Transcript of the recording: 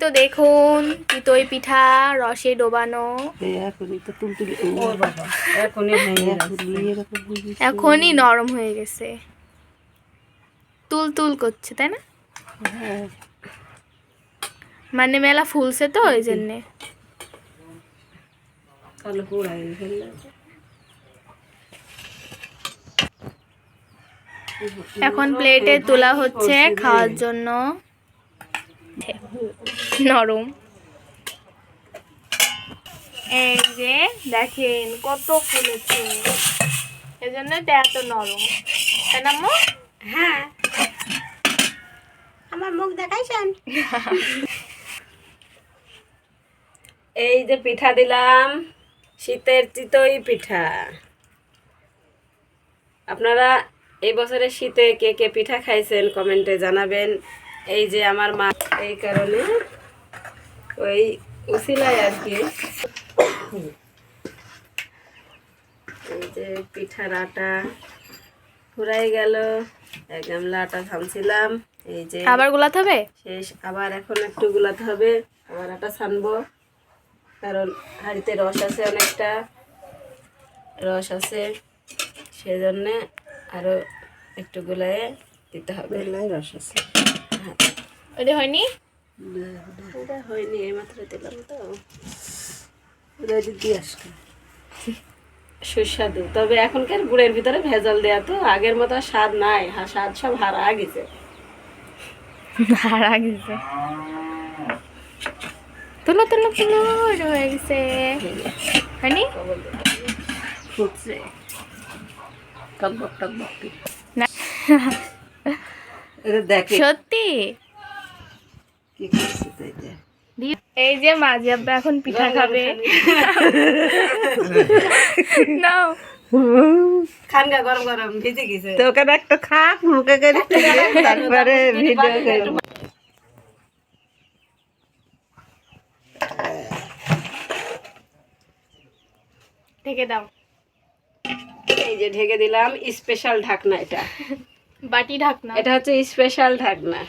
তো দেখুন চিতই পিঠা রসে ডোবানো। এখনই নরম হয়ে গেছে। তুল তুল করছে তাই না? হ্যাঁ। মানে মেলা ফুলছে তো ওই জন্যে। এখন প্লেটে তোলা হচ্ছে খাওয়ার জন্য। নরম। এই যে দেখেন কত ফুলেছে এজন্য তো এত নরম। তাই না? হ্যাঁ। আমার মুখ দেখাইছেন? এই যে পিঠা দিলাম শীতের চিতই পিঠা। আপনারা এই বছরের শীতে কে কে পিঠা খাইছেন কমেন্টে জানাবেন। এই যে আমার মা এই কারণে ওই উসিলায় আর কি। এই যে পিঠার আটা ফুরাই গেল এক গামলা আটা থামছিলাম এই যে আবার গোলাতে হবে? শেষ আবার এখন একটু গুলাতে হবে আবার আটা ছানবো কারণ হাঁড়িতে রস আছে অনেকটা রস আছে সেজন্যে আরও একটু গুলায়ে দিতে হবে। রস আছে। ওটা হয়নি? এটা হয়নি এইমাত্র দিলাম তো। দিয়ে সুস্বাদু। তবে এখনকার গুড়ের ভিতরে ভেজাল দেয়া তো আগের মতো স্বাদ নাই। স্বাদ সব হারা গেছে। হারা গেছে। তুলো তুলো তুলো হয়ে গেছে। হয়নি? ফুটছে। টকবক করে। না। সত্যি? এই যে মাঝি আব্বা এখন পিঠা খাবে। নাও। খানগা গরম গরম ভিজে গেছে। তো ওখানে একটা খাক মুখে করে তারপরে ভিডিও করব। ঢেকে দাও। এই যে ঢেকে দিলাম স্পেশাল ঢাকনা এটা। বাটি ঢাকনা। এটা হচ্ছে স্পেশাল ঢাকনা।